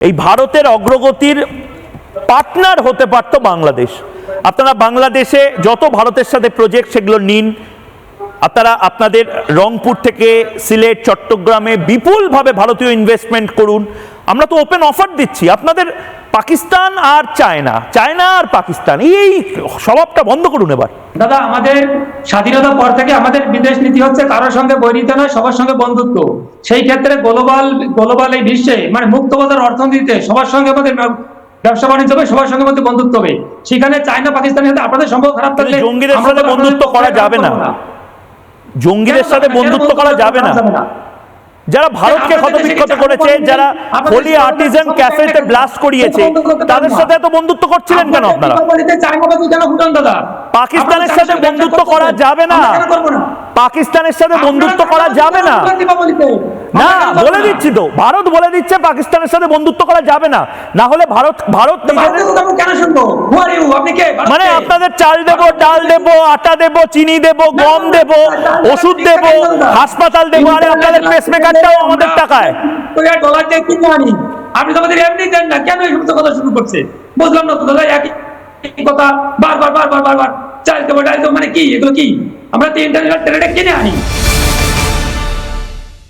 এই ভারতের অগ্রগতির পার্টনার হতে পারত বাংলাদেশ। আপনারা বাংলাদেশে যত ভারতের সাথে প্রজেক্ট সেগুলো নিন, আপনারা আপনাদের রংপুর থেকে সিলেট, চট্টগ্রামে বিপুলভাবে ভারতীয় ইনভেস্টমেন্ট করুন। আমরা তো ওপেন অফার দিচ্ছি। আপনাদের পাকিস্তান আর চায়না চায়না আর পাকিস্তান এই স্বভাবটা বন্ধ করুন এবার। দাদা আমাদের স্বাধীনতার পর থেকে আমাদের বিদেশ নীতি হচ্ছে কারোর সঙ্গে বৈরিতা নয় সবার সঙ্গে বন্ধুত্ব। সেই ক্ষেত্রে গ্লোবাল গ্লোবাল এই বিশ্বে মানে মুক্ত বাজার অর্থনীতিতে সবার সঙ্গে আমাদের ব্যবসা বাণিজ্য হবে সবার সঙ্গে মধ্যে বন্ধুত্ব হবে। সেখানে চায়না পাকিস্তানের সাথে আপনাদের সম্পর্ক খারাপ থাকলে জঙ্গিদের সাথে বন্ধুত্ব করা যাবে না। জঙ্গিদের সাথে বন্ধুত্ব করা যাবে না? যারা ভারতকে ক্ষতবিক্ষত করেছে যারা হোলি আর্টিজান ক্যাফেতে ব্লাস্ট করিয়েছে তাদের সাথে এত বন্ধুত্ব করছিলেন কেন আপনারা? দাদা। পাকিস্তানের সাথে বন্ধুত্ব করা যাবে না। পাকিস্তানের সাথে বন্ধুত্ব করা যাবে না। না? বলে দিচ্ছি তো। ভারত বলে দিচ্ছে পাকিস্তানের সাথে বন্ধুত্ব করা যাবে না। না হলে ভারত ভারত মানে আপনাদের চাল দেব ডাল দেব আটা দেব চিনি দেব গম দেব ওষুধ দেব হাসপাতাল দেব আরে আপনাদের পেসমেকারটাও আমাদের টাকায়। ডলার দিয়ে কিনে আনি আপনি তো আমাদের এমনি দেন না। কেন এই সমস্ত কথা শুরু করছে বুঝলাম না তো দাদা একই কথা বারবার বারবার বারবার চাল দেবো ডাল দেবো মানে কি এগুলো কি আমরা তো ইন্টারনেট ট্রেডে কিনে আনি